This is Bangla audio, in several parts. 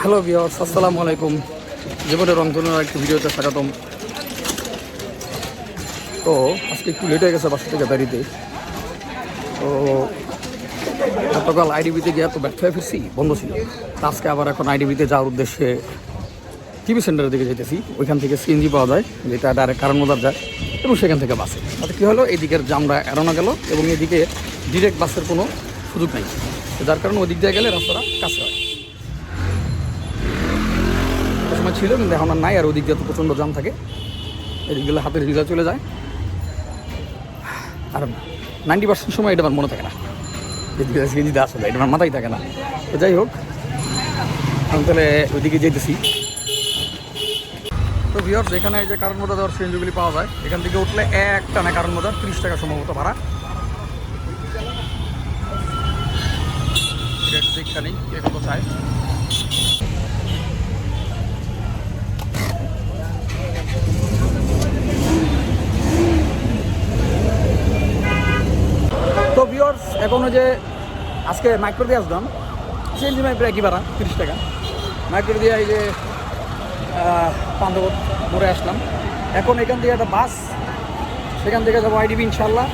হ্যালো বিয়ার্স আসসালামু আলাইকুম। জীবনের রংধনুর একটি ভিডিওতে স্বাগতম। তো, আজকে একটু লেট হয়ে গেছে বাসা থেকে দাঁড়িতে তো, গতকাল আইডিবিতে গিয়ে তো ব্যর্থ হয়ে ফিরছি, বন্ধ ছিল। আজকে আবার এখন আইডিবিতে যাওয়ার উদ্দেশ্যে টিভি সেন্টারের দিকে যেতেছি। ওইখান থেকে সিএনজি পাওয়া যায়, যেটা ডাইরেক্ট কারণ মজার যায়, এবং সেখান থেকে বাসে। তাতে কী হলো, এদিকের জামরা এড়ানো গেল, এবং এদিকে ডিরেক্ট বাসের কোনো সুযোগ নেই। যার কারণে ওই দিক দিয়ে গেলে রাস্তাটা কাছে হয়। সময় ছিল, কিন্তু এখন আর নাই, আর ওদিক দিয়ে তো প্রচণ্ড জাম থাকে। এদিক গেলে হাতের রিজা চলে যায়। আর নাইনটি পার্সেন্ট সময় এটা আমার মনে থাকে না। এদিকে আসলে, এটা আমার মাথায় থাকে না। তো যাই হোক, আমি তাহলে ওইদিকে যেতেছি তো ভিওর্স এখানে যে কারণ মজা দেওয়ার সিএনজিগুলি পাওয়া যায়, এখান থেকে উঠলে এক টানা কারণ মজার ত্রিশ টাকা সম্ভবত ভাড়া। এটা একটু দীক্ষা নেই কে কত চায় তো ভিওর্স এখন ওই যে আজকে মাইক্রো দিয়ে আসলাম সিএনজি মাইক্রো একই ভাড়া? তিরিশ টাকা। মাইক্রো দিয়ে এই যে পান্ডবত ঘুরে আসলাম। এখন এখান থেকে একটা বাস, সেখান থেকে যাব আইডিবি ইনশাল্লাহ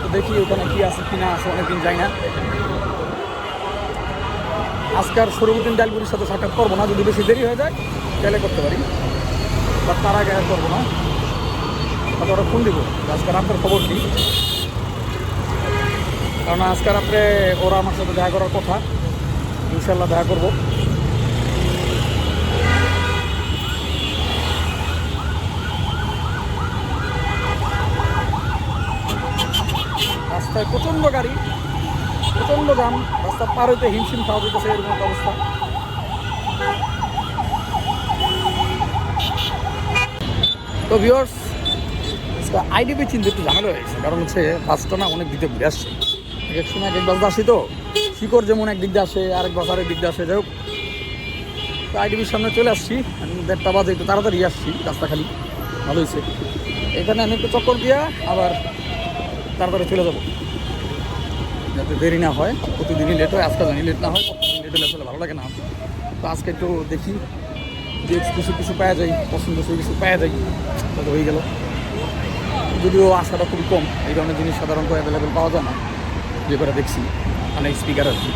তো দেখি ওখানে কী আছে, কি না আছে, অনেকদিন যাই না। আজকার সরুদ্দিন ডালপুরির সাথে সাক্ষাৎ করব না, যদি বেশি দেরি হয়ে যায়, তাহলে করতে পারি। বা তার আগে করব না। তারপর ফোন দিব, আজকে রাতের খবর কি? কারণ আজকে রাত্রে ওরা আমার সাথে দেখা করার কথা। ইনশাল্লাহ দেখা করব। রাস্তায় প্রচণ্ড গাড়ি, প্রচণ্ড জাম রাস্তা পার হইতে হিমশিম খাওয়া যেতেছে এরকম একটা অবস্থা। তো ভিওর্স আইডিপি চিনতে একটু ঝামেলা হয়ে গেছে, কারণ হচ্ছে বাসটা না অনেক দিকে ঘুরে আসছে। এক সময় এক এক বাস আসি তো শিকড় যেমন এক দিক দিয়ে আসে, আরেক বাস আরেক দিক দিয়ে আসে। যাই হোক, তো আইডিপির সামনে চলে আসছি। দেড়টা বাজে, একটু তাড়াতাড়ি আসছি রাস্তা খালি ভালো হয়েছে। এখানে আমি একটু চক্কর দিয়া আবার তাড়াতাড়ি চলে যাব। যাতে দেরি না হয়, প্রতিদিনই লেট হয়, আজকে জানি লেট না হয় লেট হলে আসলে ভালো লাগে না। তো আজকে একটু দেখি যে কিছু কিছু পাওয়া যায়, পছন্দ কিছু পাওয়া যায় তাতে হয়ে গেল। যদিও আশাটা খুবই কম, এই ধরনের জিনিস সাধারণত অ্যাভেলেবেল পাওয়া যায় না। যে করে দেখছি। মানে স্পিকার আর কি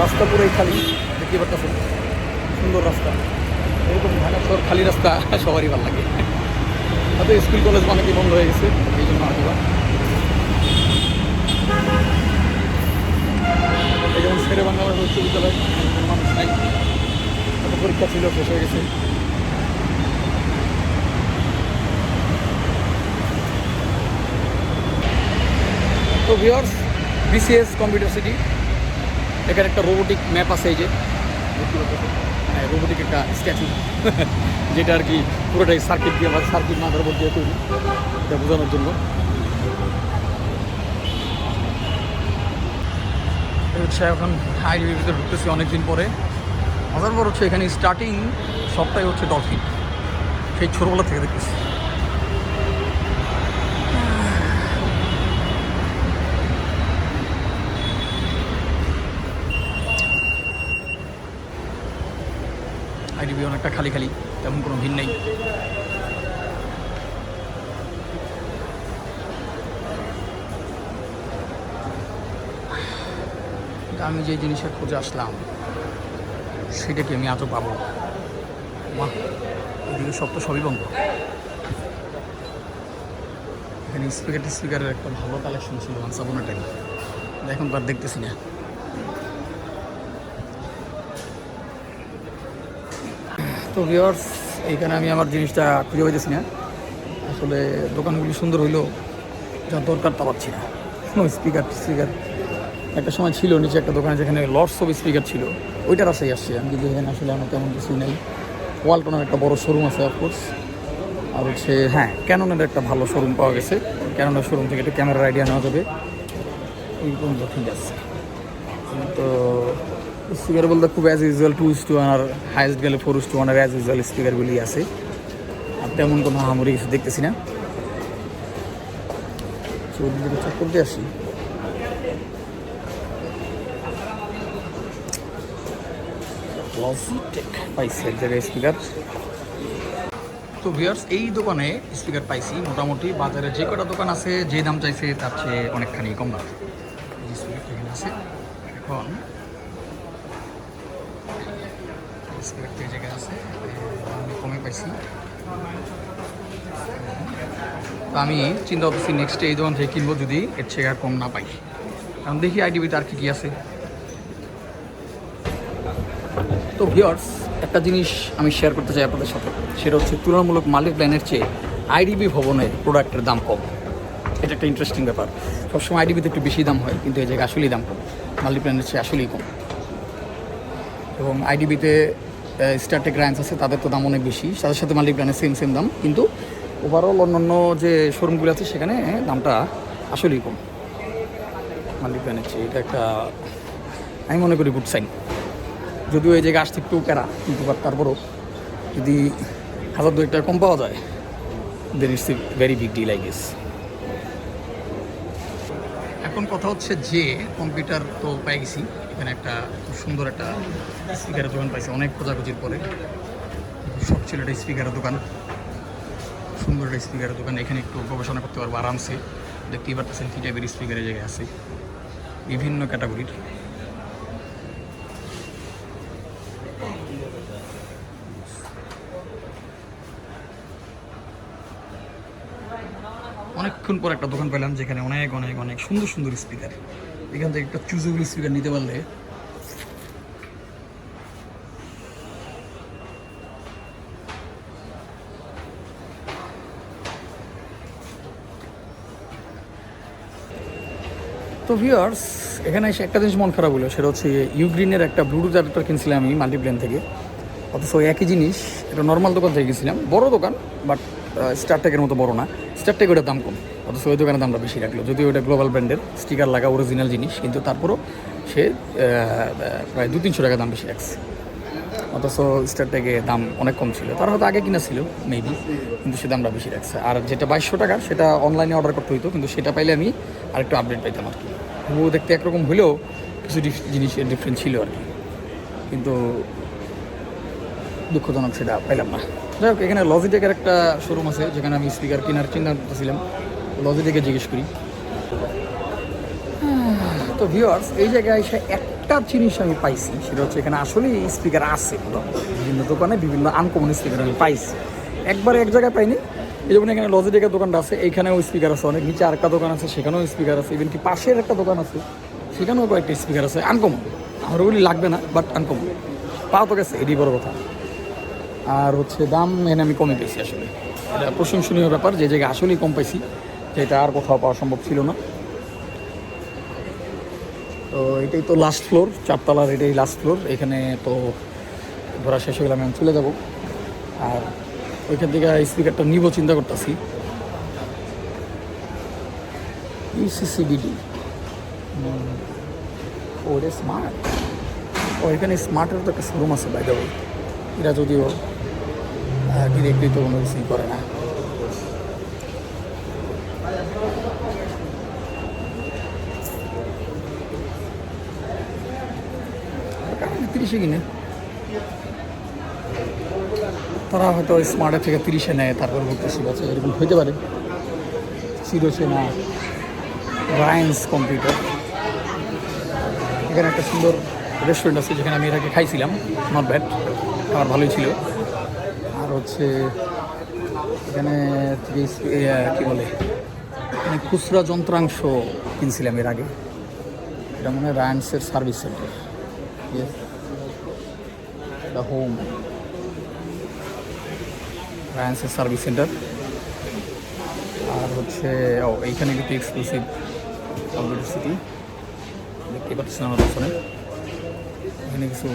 রাস্তা পুরোই খালি, দেখতে পারতেছেন? সুন্দর রাস্তা। এরকম ঢাকা শহর খালি রাস্তা সবারই ভালো লাগে। হয়তো স্কুল, কলেজ অনেকই বন্ধ হয়ে গেছে? এই জন্য হয়তো। এই যেমন শেরে বাংলা উচ্চ বিদ্যালয় মানুষ নাই। পরীক্ষা ছিল, শেষ হয়ে গেছে। তো ভিওর্স বিসিএস কম্পিউটার সিটি এখানে একটা রোবোটিক ম্যাপ আছে এই যে। হ্যাঁ রোবোটিক একটা স্ট্যাচু যেটা আর কি পুরোটাই সার্কিট দিয়ে বা সার্কিট মাদারবোর্ড দিয়ে তৈরি, এটা বোঝানোর জন্য। হচ্ছে এখন হাইওয়ে ভিতরে ঢুকতেছি অনেকদিন পরে। মজার পর হচ্ছে এখানে স্টার্টিং সবটাই হচ্ছে ডলফিন সেই ছোটোবেলা থেকে দেখতেছি। আইডিবি অনেকটা খালি খালি, তেমন কোনো ভিড় নেই। আমি যে জিনিসের খোঁজে আসলাম, সেটা কি আমি আজও পাবো? এদিকে সব তো সবই বন্ধ। এখানে স্পিকার স্পিকারের একটা ভালো কালেকশন ছিল ওয়ান্সাপনের টাইম এখন তো আর দেখতেছি না। তো ভিওর্স এইখানে আমি আমার জিনিসটা খুঁজে পাইতেছি না। আসলে দোকানগুলি সুন্দর হইলেও যা দরকার তা পাচ্ছি না। স্পিকার স্পিকার একটা সময় ছিল, নিচে একটা দোকানে যেখানে লর্ডস অফ স্পিকার ছিল, ওইটার আশাই আসছে আমি, কিন্তু এখানে আসলে আমার তেমন কিছুই নেই। ওয়ালটনের একটা বড় শোরুম আছে অফকোর্স আর হচ্ছে হ্যাঁ ক্যাননের একটা ভালো শোরুম পাওয়া গেছে। ক্যাননের শোরুম থেকে একটা ক্যামেরার আইডিয়া নেওয়া যাবে। এই ঠিক আছে। তো স্পিকার বলতে খুব as usual two is to one R highest গেলে ফোর ইস টু ওয়ান আর অ্যাজ ইউজুয়াল স্পিকারগুলি আছে। আর তেমন কোনো হামরি কিছু দেখতেছি না। চেক করতে আসি। পাইছি এক জায়গায় স্পিকার। তো ভিয়ার্স এই দোকানে স্পিকার পাইছি। মোটামুটি বাজারে যে কটা দোকান আছে, যে দাম চাইছে, তার চেয়ে অনেকখানি কম দাম। স্পিকার আছে। এখন আমি কমে পাইছি তো আমি চিন্তা করতেছি নেক্সট এই দোকান থেকে কিনবো যদি, এর চেয়ে আর কম না পাই। কারণ দেখি আইডিবিতে আর কি কি আছে। তো ভিওর্স একটা জিনিস আমি শেয়ার করতে চাই আপনাদের সাথে। সেটা হচ্ছে তুলনামূলক মালিক প্ল্যানের চেয়ে আইডিবি ভবনের প্রোডাক্টের দাম কম। এটা একটা ইন্টারেস্টিং ব্যাপার। সবসময় আইডিবিতে একটু বেশি দাম হয়, কিন্তু এই জায়গায় আসলেই দাম কম। মাল্টি প্ল্যানের চেয়ে আসলেই কম। এবং আইডিবিতে স্টারটেক রায়ন্স আছে, তাদের তো দাম অনেক বেশি। তাদের সাথে মালিক প্ল্যানের সেম সেম দাম। কিন্তু ওভারঅল অন্যান্য যে শোরুমগুলো আছে, সেখানে দামটা আসলেই কম। মালিক প্ল্যানের চেয়ে এটা একটা, আমি মনে করি গুড সাইন যদিও এই জায়গায় আসতে একটু প্যারা, কিন্তু তারপরও যদি হাজার দু টাকা কম পাওয়া যায় then it's very big deal I guess এখন কথা হচ্ছে যে কম্পিউটার তো পেয়ে গেছি। এখানে একটা খুব সুন্দর একটা স্পিকারের দোকান পাইছে। অনেক খোঁজাখুঁজির পরে। সব ছিল একটা স্পিকারের দোকান। সুন্দর একটা স্পিকারের দোকান। এখানে একটু গবেষণা করতে পারব আরামসে। দেখতেই পারতেছেন কী টাইপের স্পিকারের জায়গায় আছে। বিভিন্ন ক্যাটাগরির অনেকক্ষণ পর একটা দোকান পেলাম, যেখানে অনেক অনেক অনেক সুন্দর সুন্দর স্পিকার এখান থেকে একটা চুজেবল স্পিকার নিতে পারলে। তো ভিউয়ার্স এখানে এসে একটা জিনিস মন খারাপ হলো, সেটা হচ্ছে ইউগ্রিনের একটা ব্লুটুথ অ্যাডাপ্টার কিনছিলাম আমি মাল্টিপ্লেন থেকে। অথচ একই জিনিস, এটা নর্মাল দোকান থেকে গেছিলাম বড় দোকান বাট স্টারটেকের মতো বড় না। স্টারটেক ওটার দাম কম। অথচ ওই দোকানের দামটা বেশি রাখল। যদিও ওটা গ্লোবাল ব্র্যান্ডের স্টিকার লাগা অরিজিনাল জিনিস, কিন্তু তারপরও সে প্রায় দু তিনশো টাকা দাম বেশি রাখছে। অথচ স্টারটেকে দাম অনেক কম ছিল। তার হয়তো আগে কিনা ছিল মেবি কিন্তু সে দামটা বেশি রাখছে। আর যেটা বাইশশো টাকা, সেটা অনলাইনে অর্ডার করতে হইতো, কিন্তু সেটা পাইলে আমি আরেকটু আপডেট পাইতাম আর কি। ও দেখতে একরকম হলেও কিছু জিনিসের ডিফারেন্স ছিল আর কি। কিন্তু দুঃখজনক সেটা পাইলাম না। যাই হোক, এখানে লজিটেকের একটা শোরুম আছে, যেখানে আমি স্পিকার কেনার চিন্তা করতেছিলাম লজিটেকে জিজ্ঞেস করি। তো ভিউয়ার্স এই জায়গায় এসে একটা জিনিস আমি পাইছি, সেটা হচ্ছে এখানে আসলেই স্পিকার আছে বিভিন্ন দোকানে বিভিন্ন আনকমন স্পিকার আমি পাইছি। একবার এক জায়গায় পাইনি। এই যেমন এখানে লজিটেকের দোকানটা আছে এইখানেও স্পিকার আছে, অনেক নিচে আরেকটা দোকান আছে, সেখানেও স্পিকার আছে ইভেন কি পাশের একটা দোকান আছে, সেখানেও কয়েকটা স্পিকার আছে আনকমন আমার ওগুলি লাগবে না বাট আনকমন পাওয়া তো গেছে, এটি বড় কথা। আর হচ্ছে দাম এনে আমি কমে পেয়েছি আসলে। এটা প্রশংসনীয় ব্যাপার, যে জায়গায় আসলেই কম পাইছি, যেটা আর কোথাও পাওয়া সম্ভব ছিল না। তো এটাই তো লাস্ট ফ্লোর চারতলার এটাই লাস্ট ফ্লোর এখানে তো ঘোরা শেষ হয়ে গেলে আমি চলে যাব। আর ওইখান থেকে স্পিকারটা নিব, চিন্তা করতেছি। ইউসিসিবিডি ও এটা স্মার্ট ও, এখানে স্মার্টের তো একটা শোরুম আছে বাইরে এরা যদিও ডিরেক্টলি তো কোনো কিছুই করে না। তিরিশে কিনে। তারা হয়তো স্মার্টের থেকে তিরিশে নেয়, তারপর বলতেছি আছে এরকম হইতে পারে। সিরোসে না। রায়েন্স কম্পিউটার এখানে একটা সুন্দর রেস্টুরেন্ট আছে, যেখানে আমি আগে খাইছিলাম নট ব্যাড আমার ভালোই ছিল। হচ্ছে এখানে থেকে কী বলে এখানে খুচরা যন্ত্রাংশ কিনছিলাম এর আগে। এটা মনে হয় রায়ান্সের সার্ভিস সেন্টার দ্য হোম রায়ান্সের সার্ভিস সেন্টার আর হচ্ছে ও এইখানে কিন্তু এক্সক্লুসিভ কম্পিউটার সিটি দেখতে পাচ্ছেন আমার পেছনে। এখানে কিছু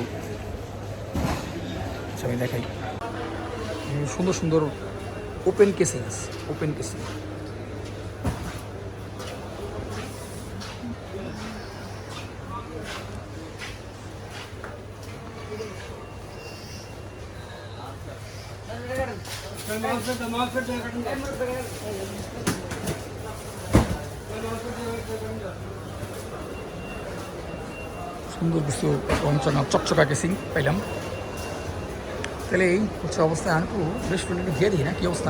আচ্ছা, আমি দেখাই। এখানে সুন্দর সুন্দর ওপেন কেসিংস ওপেন কেসিং সুন্দর কিছু রংচঙা চকচকা কেসিং পাইলাম। তাহলে এই হচ্ছে অবস্থায় আমি একটু রেস্টুরেন্টে গিয়ে দিই না কি অবস্থা।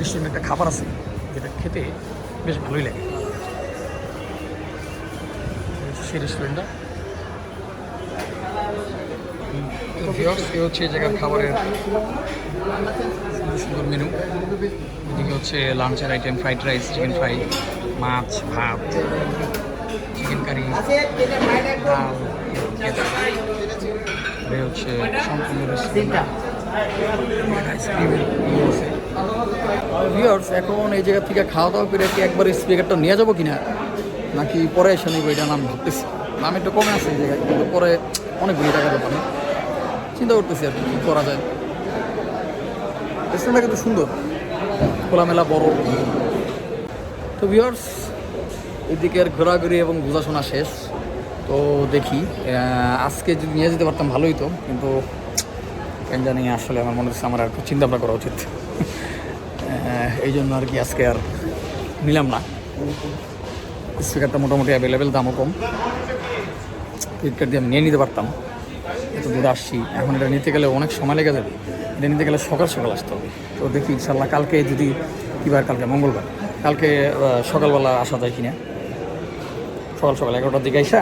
রেস্টুরেন্টে একটা খাবার আছে যেটা খেতে বেশ ভালোই লাগে। সেই রেস্টুরেন্টটা তো এই হচ্ছে এই জায়গার খাবারের সুন্দর সুন্দর মেনু এদিকে হচ্ছে লাঞ্চের item fried rice chicken fry মাছ ভাত চিকেন কারি ডাল এই হচ্ছে সম্পূর্ণ ভিউয়ার্স এখন এই জায়গা থেকে খাওয়া দাওয়া করে কি একবার স্পিকারটা নিয়ে যাব কিনা? নাকি পরে এসে নিবো এটা নাম ভাবতেছি। দাম একটু কমে আছে এই জায়গায় কিন্তু পরে অনেকগুলি টাকা আমি। চিন্তা করতেছি আর কি করা যায়। রেস্টুরেন্টটা কিন্তু সুন্দর। খোলামেলা বড়। তো ভিউয়ার্স এদিকে আর ঘোরাঘুরি এবং বোঝাশোনা শেষ। তো দেখি আজকে যদি নিয়ে যেতে পারতাম ভালোই তো, কিন্তু কেন জানি আসলে আমার মনে হচ্ছে আমার আর একটু চিন্তা ভাবনা করা উচিত। এই জন্য আর কি আজকে আর নিলাম না। স্পিকারটা মোটামুটি অ্যাভেলেবেল দামও কম। ফ্লিপকার্ট দিয়ে আমি নিয়ে নিতে পারতাম। এত দূরে আসছি, এখন এটা নিতে গেলে অনেক সময় লেগে যাবে। এটা নিতে গেলে সকাল সকাল আসতে হবে। তো দেখি ইনশাল্লাহ কালকে যদি, কী বার কালকে? মঙ্গলবার। কালকে সকালবেলা আসা যায় কিনা? সকাল সকাল এগারোটার দিকে আইসা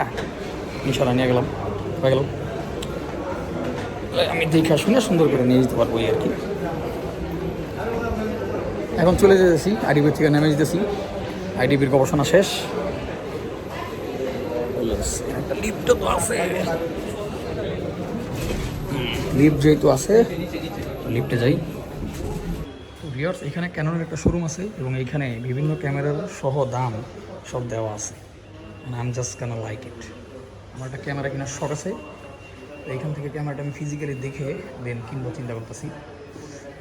ইনশাল্লাহ নিয়ে গেলাম, হয়ে গেল। আমি দেখা শুনে সুন্দর করে নিয়ে যেতে পারব আর কি। এখন চলে যেতেছি, আইডিবি থেকে নেমে যেতেছি। আইডিবির গবেষণা শেষ। একটা তো আছে। লিফট যেহেতু আছে লিফটে যাই। ভিওর্স এখানে ক্যাননের একটা শোরুম আছে এবং এইখানে বিভিন্ন ক্যামেরার সহ দাম সব দেওয়া আছে। I am just can like it আমার একটা ক্যামেরা কেনার শখ আছে। এইখান থেকে ক্যামেরাটা আমি ফিজিক্যালি দেখে দেন কিনবো, চিন্তা করতেছি।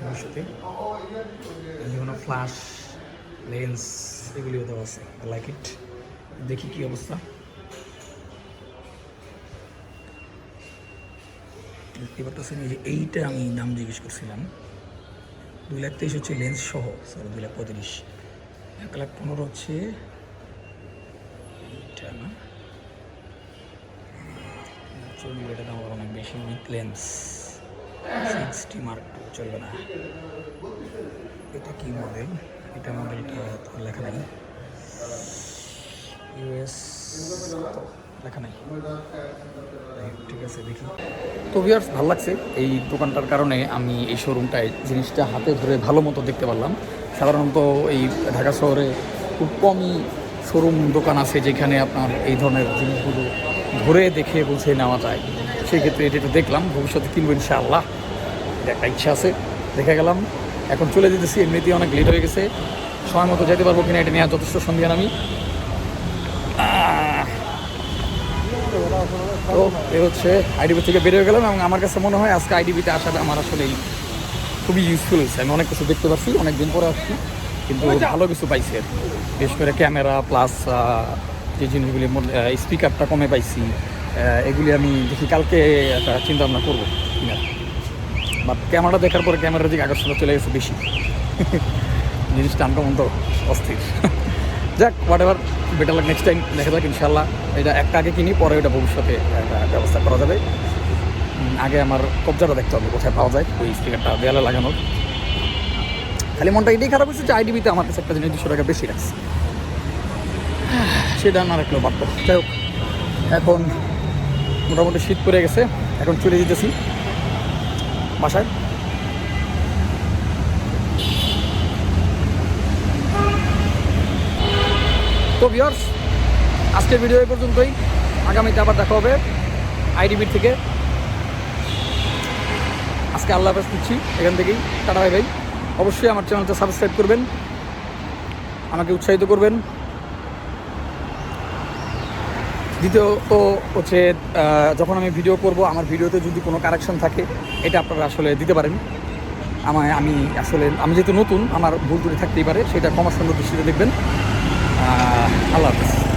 ভবিষ্যতে বিভিন্ন ফ্ল্যাশ লেন্স এগুলিও দেওয়া আছে। লাইক ইট দেখি কি অবস্থা। দেখতে পারতেছেন যে এইটা আমি দাম জিজ্ঞেস করছিলাম। দুই লাখ তেইশ হচ্ছে লেন্স সহ সরি দুই লাখ পঁয়ত্রিশ। এক লাখ পনেরো হচ্ছে, এইটা না। চলবে, এটা দাম অনেক বেশি with lens sixty mark two চলবে না। এটা কি মডেল এটা মডেলটা লেখা নাই। ইউএস লেখা নাই। ঠিক আছে, দেখি। তো ভিয়ার্স ভালো লাগছে এই দোকানটার কারণে আমি এই শোরুমটায় জিনিসটা হাতে ধরে ভালো মতো দেখতে পারলাম। সাধারণত এই ঢাকা শহরে খুব কমই শোরুম দোকান আছে যেখানে আপনার এই ধরনের জিনিসগুলো ধরে দেখে বুঝে নেওয়া যায়। সেক্ষেত্রে এটা একটু দেখলাম ভবিষ্যতে কিনবো ইনশাআল্লাহ। একটা ইচ্ছা আছে দেখে গেলাম। এখন চলে যেতেছি এমনিতেই অনেক লেট হয়ে গেছে। সময় মতো যেতে পারব কিনা এটা নিয়ে যথেষ্ট সন্ধিয়ান আমি। তো এ হচ্ছে আইডিবি থেকে বেরিয়ে গেলাম এবং আমার কাছে মনে হয় আজকে আইডিবিতে আসাটা আমার আসলে খুবই ইউজফুল হয়েছে। আমি অনেক কিছু দেখতে পাচ্ছি অনেক দিন পরে আসছি কিন্তু ভালো কিছু পাইছি আর বিশেষ করে ক্যামেরা প্লাস যে জিনিসগুলি স্পিকারটা কমে পাইছি এগুলি আমি দেখি কালকে একটা চিন্তা ভাবনা করব। কিনা বাট ক্যামেরা দেখার পরে ক্যামেরার দিকে আকর্ষণটা চলে গেছে বেশি। জিনিসটা আনকমন তো অস্থির। যাক হোয়াট এভার বেটার লাগ নেক্সট টাইম দেখা যাক ইনশাল্লাহ এটা একটা আগে কিনি, পরে ওটা ভবিষ্যতে ব্যবস্থা করা যাবে। আগে আমার কবজাটা দেখতে হবে, কোথায় পাওয়া যায়, ওই স্পিকারটা দেয়ালে লাগানোর। খালি মনটা এটাই খারাপ হয়েছে যে আইডিবিতে আমার কাছে একটা জিনিস দুশো টাকা বেশি রাখছে। সেটা না রাখলেও পারত যাই হোক, এখন মোটামুটি শীত পড়ে গেছে, এখন চলে যেতেছি বাসায়। তো ভিওর্স আজকের ভিডিও এই পর্যন্তই। আগামীতে আবার দেখা হবে আইডিবির থেকে। আজকে আল্লাহ হাফেজ দিচ্ছি, এখান থেকেই। টাটা ভাই ভাই অবশ্যই আমার চ্যানেলটা সাবস্ক্রাইব করবেন, আমাকে উৎসাহিত করবেন। দ্বিতীয়ত হচ্ছে যখন আমি ভিডিও করব, আমার ভিডিওতে যদি কোনো কারেকশন থাকে, এটা আপনারা আসলে দিতে পারেন। আমার আমি আসলে, আমি যেহেতু নতুন, আমার ভুল ত্রুটি থাকতেই পারে, সেটা কমার সুন্দর দৃষ্টিতে দেখবেন। আল্লাহ হাফেজ।